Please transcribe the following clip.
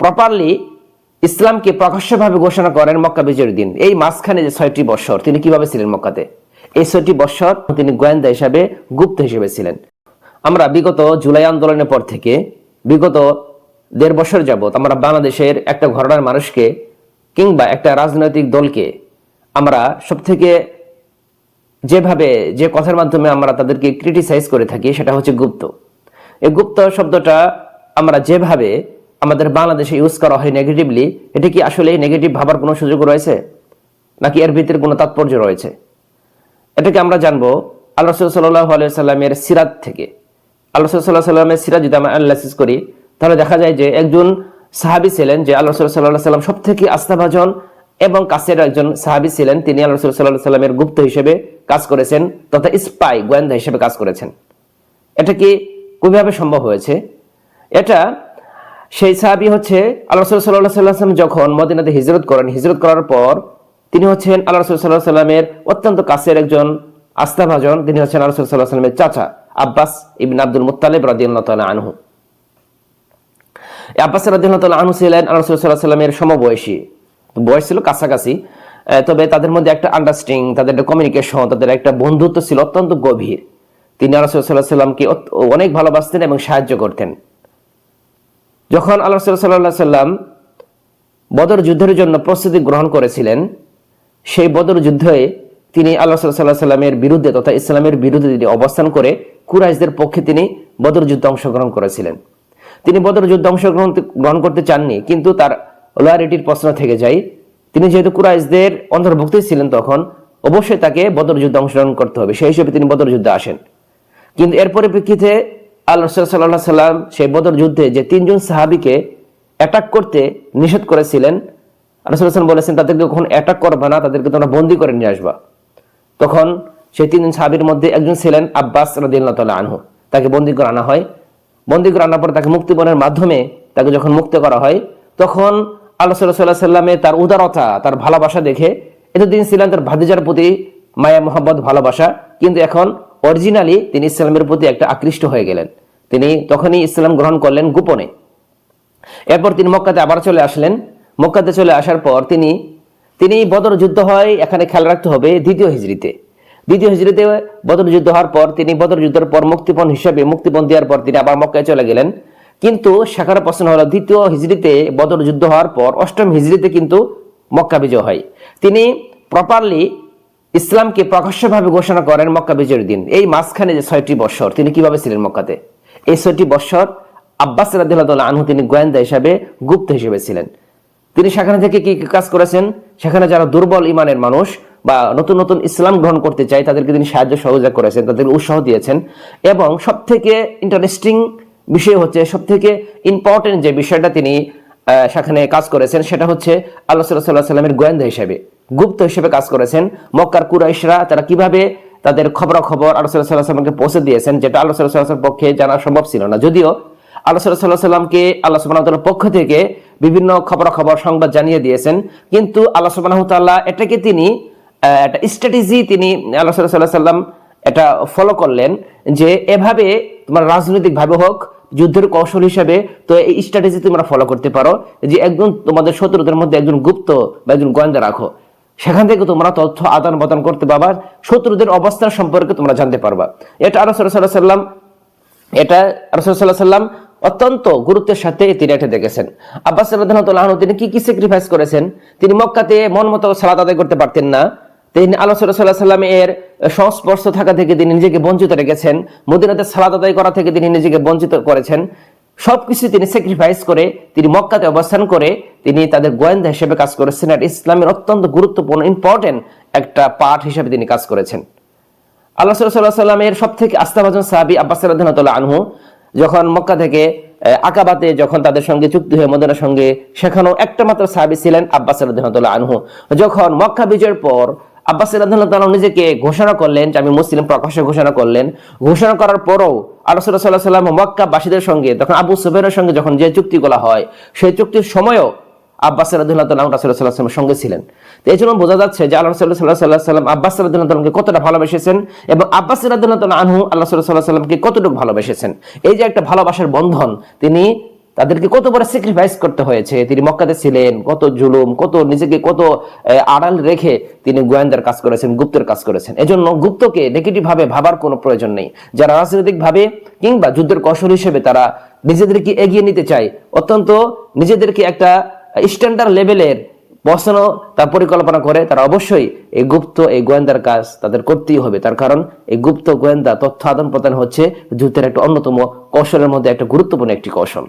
Properly ইসলামকে প্রকাশ্যভাবে ঘোষণা করেন মক্কা বিজয়ের দিন। এই মাঝখানে যে ছয়টি বৎসর তিনি কীভাবে ছিলেন মক্কাতে? এই ছয়টি বৎসর তিনি গোয়েন্দা হিসাবে গুপ্ত হিসেবে ছিলেন। আমরা বিগত জুলাই আন্দোলনের পর থেকে, বিগত দেড় বছর যাবত আমরা বাংলাদেশের একটা ঘটনার মানুষকে কিংবা একটা রাজনৈতিক দলকে আমরা সব থেকে যেভাবে, যে কথার মাধ্যমে আমরা তাদেরকে ক্রিটিসাইজ করে থাকি সেটা হচ্ছে গুপ্ত। এই গুপ্ত শব্দটা আমরা যেভাবে আমাদের বাংলাদেশে ইউজ করা হয় নেগেটিভলি এটা কি আসলে নেগেটিভ ভাবার কোনো সুযোগ রয়েছে? নাকি এর ভিতরে কোনো তাৎপর্য রয়েছে? এটাকে আমরা জানব আল্লাহ সাল্লাহ সাল্লামের সিরাত থেকে। আল্লাহ সাল্লাহ সাল্লামের সিরাত যদি আমরা অ্যানালাইসিস করি, তাহলে দেখা যায় যে একজন সাহাবি ছিলেন যে আল্লাহ সাল্লাহ সাল্লাম সব থেকে আস্থাভাজন এবং কাছের একজন সাহাবি ছিলেন, তিনি আল্লাহ সাল্লাহ সাল্লামের গুপ্ত হিসেবে কাজ করেছেন তথা স্পাই গোয়েন্দা হিসেবে কাজ করেছেন। এটা কি কীভাবে সম্ভব হয়েছে? এটা সেই সাহাবি হচ্ছে আল্লাহ রসুল সাল্লাহ সাল্লাম যখন মদিনাতে হিজরত করেন, হিজরত করার পর তিনি হচ্ছেন আল্লাহ রসুল সাল্লাহ সাল্লামের অত্যন্ত কাছের একজন আস্থাভাজন। তিনি হচ্ছেন আল্লাহ রসুল সাল্লাহ সাল্লামের চাচা আব্বাস ইবিন আব্দুল মুতালেব রাজিয়াল্লাহ তালা আনহু। আব্বাস রাজিয়াল্লাহ তালা আনহু ছিলেন আল্লাহ রসুল সাল্লাহ সাল্লামের সমবয়সী। বয়স ছিল কাছাকাছি তবে তাদের মধ্যে একটা আন্ডারস্ট্যান্ডিং তাদের একটা কমিউনিকেশন তাদের একটা বন্ধুত্ব ছিল অত্যন্ত গভীর। তিনি আল্লাহ সাল্লাহ সাল্লামকে অনেক ভালোবাসতেন এবং সাহায্য করতেন। যখন আল্লাহ সাল্লাহ সাল্লাম বদর যুদ্ধের জন্য প্রস্তুতি গ্রহণ করেছিলেন, সেই বদর যুদ্ধে তিনি আল্লাহ সাল্লাহ সাল্লামের বিরুদ্ধে তথা ইসলামের বিরুদ্ধে তিনি অবস্থান করে কুরাইশদের পক্ষে তিনি বদর যুদ্ধে অংশগ্রহণ করেছিলেন। তিনি বদর যুদ্ধে অংশগ্রহণ গ্রহণ করতে চাননি, কিন্তু তার লয়ারিটির প্রশ্ন থেকে যায়, তিনি যেহেতু কুরাইশদের অন্তর্ভুক্ত ছিলেন তখন, অবশ্যই তাকে বদর যুদ্ধে অংশগ্রহণ করতে হবে। সেই হিসেবে তিনি বদর যুদ্ধে আসেন। কিন্তু এর পরিপ্রেক্ষিতে আল্লাহ সাল্লাহ সাল্লাম সেই বদর যুদ্ধে যে তিনজন সাহাবিকে অ্যাটাক করতে নিষেধ করেছিলেন, আল্লাহ বলেছেন, তাদেরকে কখন অ্যাটাক করবে না, তাদেরকে তোমরা বন্দি করে নিয়ে আসবা। তখন সেই তিনজন সাহাবির মধ্যে একজন ছিলেন আব্বাস রাদিল্লাহ তাল্লাহ আনহু। তাকে বন্দি করে আনা হয়। বন্দি করে আনার পর তাকে মুক্তিপণের মাধ্যমে তাকে যখন মুক্ত করা হয়, তখন আল্লাহ সাল্লাহ সাল্লাহ সাল্লামে তার উদারতা, তার ভালোবাসা দেখে, এতদিন ছিলেন তার ভাদিজার প্রতি মায়া মোহাম্মদ ভালোবাসা, কিন্তু এখন অরিজিনালি তিনি ইসলামের প্রতি একটা আকৃষ্ট হয়ে গেলেন। তিনি তখনই ইসলাম গ্রহণ করলেন গোপনে। এরপর তিনি মক্কাতে আবার চলে আসলেন। মক্কাতে চলে আসার পর তিনি তিনি বদর যুদ্ধ হয়, এখানে খেয়াল রাখতে হবে দ্বিতীয় হিজড়িতে। দ্বিতীয় হিজড়িতে বদর যুদ্ধ হওয়ার পর তিনি বদর যুদ্ধের পর মুক্তিপণ হিসেবে মুক্তিপণ দেওয়ার পর তিনি আবার মক্কায় চলে গেলেন। কিন্তু শেখার প্রশ্ন হলো, দ্বিতীয় হিজড়িতে বদর যুদ্ধ হওয়ার পর অষ্টম হিজড়িতে কিন্তু মক্কা বিজয় হয়। তিনি প্রপারলি ইসলামকে প্রকাশ্যভাবে ঘোষণা করেন মক্কা বিজয়ের দিন। এই মাঝখানে যে ছয়টি বৎসর তিনি কীভাবে ছিলেন মক্কাতে? এই ছয়টি বৎসর আব্বাস রাদিল্লাহ আনহু তিনি গোয়েন্দা হিসাবে, গুপ্ত হিসেবে ছিলেন। তিনি সেখানে থেকে কি কাজ করেছেন? সেখানে যারা দুর্বল ইমানের মানুষ বা নতুন নতুন ইসলাম গ্রহণ করতে চায়, তাদেরকে তিনি সাহায্য সহযোগিতা করেছেন তাদেরকে উৎসাহ দিয়েছেন। এবং সব থেকে ইন্টারেস্টিং বিষয় হচ্ছে সব থেকে ইম্পর্টেন্ট যে বিষয়টা তিনি সেখানে কাজ করেছেন, সেটা হচ্ছে আল্লাহ সাল্লাহ সাল্লামের গোয়েন্দা হিসেবে। গুপ্ত হিসেবে কাজ করেছেন মক্কার কুরাইশরা। তারা কীভাবে তাদের খবরাখবর আল্লাহ সাল্লাহ পৌঁছে দিয়েছেন, যেটা আল্লাহ সাল্লাহ পক্ষে জানা সম্ভব ছিল না। যদিও আল্লাহ সাল্লাহ সাল্লামকে আল্লাহ সুবাহ পক্ষ থেকে বিভিন্ন খবরাখবর, সংবাদ জানিয়ে দিয়েছেন, কিন্তু আল্লাহ সুবাহ তাল্লাহ এটাকে তিনি একটা স্ট্র্যাটেজি তিনি আল্লাহ সাল্লাহ সাল্লাম এটা ফলো করলেন যে এভাবে তোমার রাজনৈতিকভাবে হোক, যুদ্ধের কৌশল হিসেবে তো এই স্ট্র্যাটেজি তোমরা ফলো করতে পারো, যে একজন তোমাদের শত্রুদের মধ্যে একজন গুপ্ত বা একজন গোয়েন্দা রাখো। সেখান থেকে তোমরা তথ্য আদান প্রদান করতে পারবা, শত্রুদের অবস্থান সম্পর্কে তোমরা জানতে পারবা। এটা আল্লাহ সাল্লাহ সাল্লাম এটা রসুল্লাহ সাল্লাম অত্যন্ত গুরুত্বের সাথে তিনি এটা দেখেছেন। আব্বাস আনহু, তিনি কি কি স্যাক্রিফাইস করেছেন? তিনি মক্কাতে মন মতো সালাদ আদায় করতে পারতেন না। তিনি আল্লাহ সাল্লাহ সাল্লাম এর সংস্পর্শ থাকা থেকে তিনি নিজেকে বঞ্চিত রেখেছেন। মদিনাতে সালাদ আদায় করা থেকে তিনি নিজেকে বঞ্চিত করেছেন। সবকিছু তিনি স্যাক্রিফাইস করে, তিনি মক্কাতে অবস্থান করে, তিনি তাদের গোয়েন্দা হিসেবে কাজ করেছেন আর ইসলামের অত্যন্ত গুরুত্বপূর্ণ ইম্পর্টেন্ট একটা পার্ট হিসেবে তিনি কাজ করেছেন। আল্লাহ সাল্লাহ সাল্লামের সব থেকে আস্থাভাজন সাহাবি আব্বাস রাদিয়াল্লাহু আনহু, যখন মক্কা থেকে আকাবাতে যখন তাদের সঙ্গে চুক্তি হয়ে মদিনার সঙ্গে, সেখানেও একটা মাত্র সাহাবি ছিলেন আব্বাস রাদিয়াল্লাহু আনহু। যখন মক্কা বিজয়ের পর আব্বাস রাদিয়াল্লাহু নিজেকে ঘোষণা করলেন যে, আমি মুসলিম, প্রকাশ্যে ঘোষণা করলেন। ঘোষণা করার পরও আল্লাহ সাল্লাহ সাল্লাম মক্কা বাসীদের সঙ্গে তখন আবু সুবেনের সঙ্গে যখন যে চুক্তি চুক্তিগুলো হয়, সেই চুক্তির সময়ও আব্বাস রাদিয়াল্লাহু তাআলা রাসূলুল্লাহ সাল্লাল্লাহু আলাইহি সঙ্গে ছিলেন। তো এই জন্য বোঝা যাচ্ছে যে আল্লাহ রাসূল সাল্লাল্লাহু আলাইহি সাল্লাম আব্বাস রাদিয়াল্লাহু তাআলাকে কতটা ভালোবেসেছেন এবং আব্বাস রাদিয়াল্লাহু তাআলা আনহু আল্লাহ সাল্লাল্লাহু আলাইহি সাল্লামকে কতটুকু ভালোবেসেছেন। এই যে একটা ভালোবাসার বন্ধন, তিনি তাদেরকে কত বড় স্যাক্রিফাইস করতে হয়েছে? তিনি মক্কাতে ছিলেন, কত জুলুম, কত নিজেকে কত আড়াল রেখে তিনি গোয়েন্দার কাজ করেছেন, গুপ্তের কাজ করেছেন। এজন্য গুপ্তকে নেগেটিভ ভাবে ভাবার কোনো প্রয়োজন নেই। যারা রাজনৈতিক ভাবে কিংবা যুদ্ধের কৌশল হিসেবে তারা নিজেদেরকে এগিয়ে নিতে চায়, অত্যন্ত নিজেদেরকে একটা স্ট্যান্ডার্ড লেভেলের বসানো, তার পরিকল্পনা করে, তারা অবশ্যই এই গুপ্ত, এই গোয়েন্দার কাজ তাদের করতেই হবে। তার কারণ, এই গুপ্ত গোয়েন্দা তথ্য আদান প্রদান হচ্ছে যুদ্ধের একটা অন্যতম কৌশলের মধ্যে একটা গুরুত্বপূর্ণ একটি কৌশল।